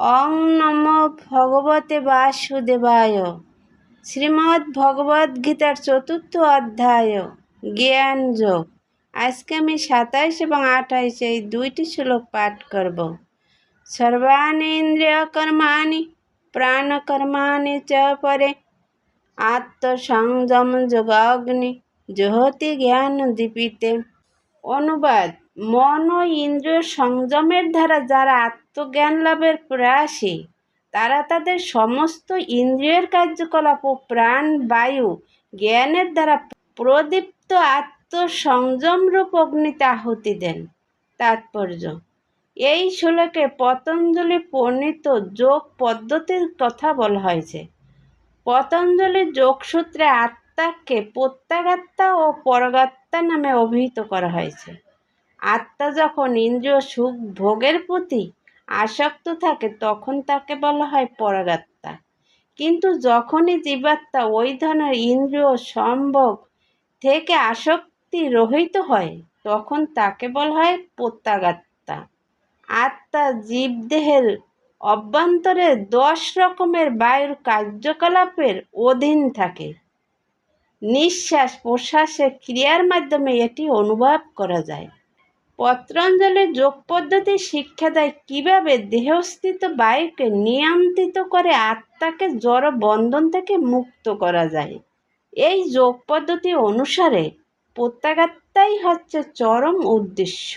অং নম ভগবতে বাসুদেবায়। শ্রীমদ্ ভগবদ গীতার চতুর্থ অধ্যায় জ্ঞান যোগ আজকে আমি সাতাইশ এবং আঠাইশ এই দুইটি শ্লোক পাঠ করব। সর্বাণি ইন্দ্রিয় কর্মাণি, প্রাণকর্মাণি চ পরে। আত্মসংযম যোগাগ্নি জহতি জ্ঞান দীপিতে। অনুবাদ মন ও ইন্দ্রিয় সংযমের দ্বারা যারা আত্মজ্ঞান লাভের প্রয়াসী। তারা তাদের সমস্ত ইন্দ্রিয়ের কার্যকলাপ ও প্রাণ, বায়ু, জ্ঞানের দ্বারা প্রদীপ্ত আত্মসংযমরূপ অগ্নিতে আহুতি দেন। তাৎপর্য, এই শ্লোকে পতঞ্জলি বর্ণিত যোগ পদ্ধতির কথা বলা হয়েছে। পতঞ্জলি যোগসূত্রে আত্মাকে প্রত্যাগাত্মা ও পরগাত্মা নামে অভিহিত করা হয়েছে। আত্মা যখন ইন্দ্রিয় সুখ ভোগের প্রতি আসক্ত থাকে তখন তাকে বলা হয় পরাগাত্মা। কিন্তু যখনই জীবাত্মা ওই ধরনের ইন্দ্রিয় সম্ভব থেকে আসক্তি রহিত হয়, তখন তাকে বলা হয় প্রত্যাগাত্মা। আত্মা জীবদেহের অভ্যন্তরে দশ রকমের বায়ুর কার্যকলাপের অধীন থাকে। নিঃশ্বাস প্রশ্বাসের ক্রিয়ার মাধ্যমে এটি অনুভব করা যায়। পত্রাঞ্জলি যোগ পদ্ধতি শিক্ষা দেয় কীভাবে দেহস্থিত বায়ুকে নিয়ন্ত্রিত করে আত্মাকে জড় বন্ধন থেকে মুক্ত করা যায়? এই যোগ পদ্ধতি অনুসারে প্রত্যাঘাতটাই হচ্ছে চরম উদ্দেশ্য।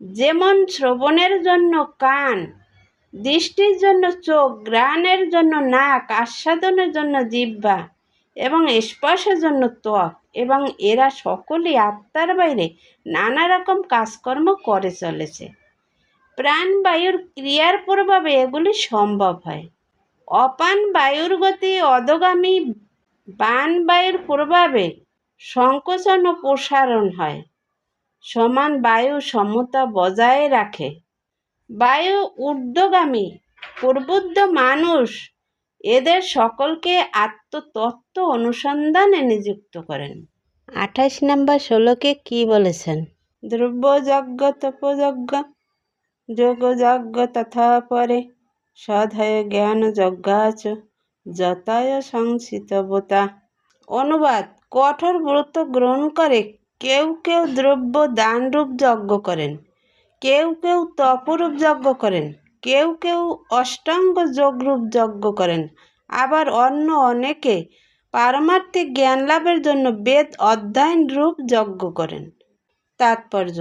যেমন শ্রবণের জন্য কান, দৃষ্টির জন্য চোখ, গ্রাণের জন্য নাক, আস্বাদনের জন্য জিহ্বা এবং স্পর্শের জন্য ত্বক এবং এরা সকলেই আত্মার বাইরে নানা রকম কাজকর্ম করে চলেছে। প্রাণবায়ুর ক্রিয়ার প্রভাবে এগুলি সম্ভব হয়। অপান বায়ুর গতি অধগামী বান বায়ুর প্রভাবে সংকোচন ও প্রসারণ হয়। সমান বায়ু সমতা বজায় রাখে। বায়ু ঊর্ধ্বগামী, প্রবুদ্ধ মানুষ এদের সকলকে আত্মতত্ত্ব অনুসন্ধানে নিযুক্ত করেন। আঠাশ নম্বর ষোলোকে কি বলেছেন? দ্রব্যযজ্ঞ তপযজ্ঞ যোগযজ্ঞ তথা পরে সদয় জ্ঞান যজ্ঞ যজ্ঞাচ যতায় সংসিতবতা অনুবাদ কঠোর ব্রত গ্রহণ করে কেউ কেউ দ্রব্য দানরূপ যজ্ঞ করেন কেউ কেউ তপরূপ যজ্ঞ করেন। কেউ কেউ অষ্টাঙ্গ যোগরূপ যজ্ঞ করেন। আবার অন্য অনেকে পারমার্থিক জ্ঞান লাভের জন্য বেদ অধ্যয়ন রূপ যজ্ঞ করেন। তাৎপর্য,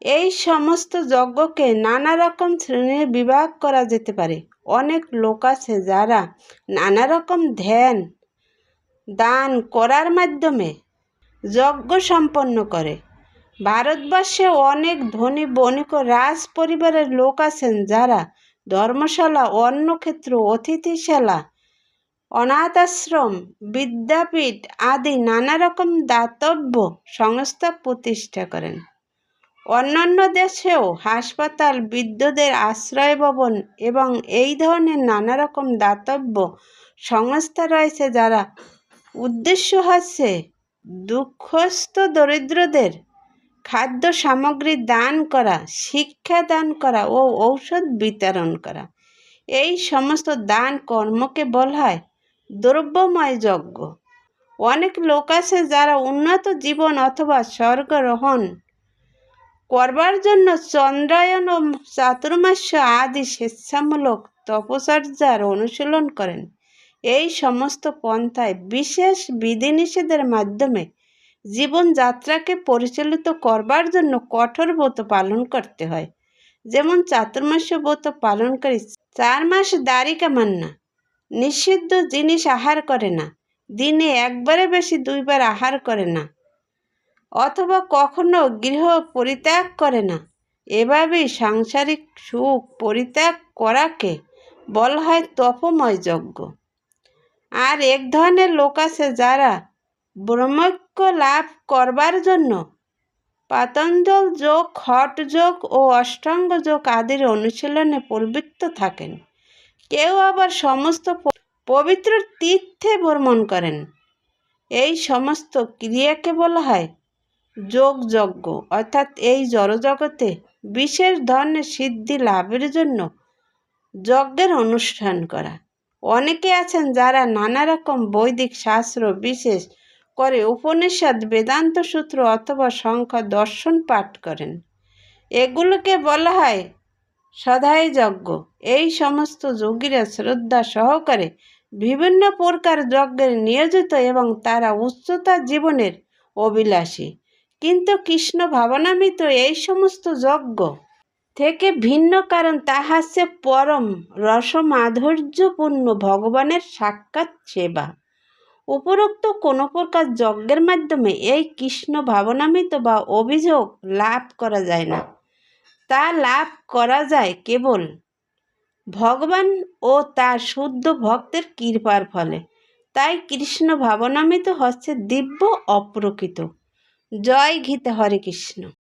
এই সমস্ত যজ্ঞকে নানা রকম শ্রেণির বিভাগ করা যেতে পারে। অনেক লোক আছে যারা নানা রকম ধ্যান, দান করার মাধ্যমে যজ্ঞ সম্পন্ন করে। ভারতবর্ষে অনেক ধনী, বণিক রাজ পরিবারের লোক আছেন যারা ধর্মশালা, অন্নক্ষেত্র, অতিথিশালা অনাথ আশ্রম বিদ্যাপীঠ আদি নানা রকম দাতব্য সংস্থা প্রতিষ্ঠা করেন। অন্যান্য দেশেও হাসপাতাল বিদ্যুতের আশ্রয় ভবন এবং এই ধরনের নানা রকম দাতব্য সংস্থা রয়েছে যারা উদ্দেশ্য হচ্ছে দুঃখস্থ দরিদ্রদের খাদ্য সামগ্রী দান করা, শিক্ষা দান করা ও ঔষধ বিতরণ করা। এই সমস্ত দান কর্মকে বলা হয় দ্রব্যময় যজ্ঞ। অনেক লোক আছে যারা উন্নত জীবন অথবা স্বর্গরোহণ করবার জন্য চন্দ্রায়ন ও চাতুর্মাস্য আদি স্বেচ্ছামূলক তপচর্যার অনুশীলন করেন। এই সমস্ত পন্থায় বিশেষ বিধিনিষেধের মাধ্যমে জীবনযাত্রাকে পরিচালিত করবার জন্য কঠোর ব্রত পালন করতে হয়। যেমন চাতুর্মাস্য ব্রত পালন পালনকারী চার মাস দাড়ি কামান না নিষিদ্ধ জিনিস আহার করে না, দিনে একবারে বেশি দুইবার আহার করে না, অথবা কখনো গৃহ পরিত্যাগ করে না। এভাবেই সাংসারিক সুখ পরিত্যাগ করাকে বলা হয় তপময় যজ্ঞ। আর এক ধরনের লোক আছে যারা ব্রহ্মৈক্য লাভ করবার জন্য পাতঞ্জল যোগ, হট যোগ ও অষ্টাঙ্গ যোগ আদির অনুশীলনে প্রবৃত্ত থাকেন। কেউ আবার সমস্ত পবিত্র তীর্থে ভ্রমণ করেন। এই সমস্ত ক্রিয়াকে বলা হয় যোগ যজ্ঞ অর্থাৎ এই জড়জগতে বিশেষ ধরনের সিদ্ধি লাভের জন্য যজ্ঞের অনুষ্ঠান করা। অনেকে আছেন যারা নানা রকম বৈদিক শাস্ত্র বিশেষ করে উপনিষদ, বেদান্ত সূত্র অথবা সংখ্যা দর্শন পাঠ করেন। এগুলোকে বলা হয় সদাই যজ্ঞ। এই সমস্ত যোগীরা শ্রদ্ধা সহকারে বিভিন্ন প্রকার যজ্ঞের নিয়োজিত এবং তারা উচ্চতা জীবনের অভিলাষী। কিন্তু কৃষ্ণ ভাবনামিত এই সমস্ত যজ্ঞ থেকে ভিন্ন কারণ তাহা হচ্ছে পরম রসমাধুর্যপূর্ণ ভগবানের সাক্ষাৎ সেবা। উপরোক্ত কোনো প্রকার যজ্ঞের মাধ্যমে এই কৃষ্ণ ভাবনামিত বা অভিযোগ লাভ করা যায় না। তা লাভ করা যায় কেবল ভগবান ও তার শুদ্ধ ভক্তের কৃপার ফলে। তাই কৃষ্ণ ভাবনামিত হচ্ছে দিব্য অপ্রকৃত। জয় ঘিতে হরে কৃষ্ণ।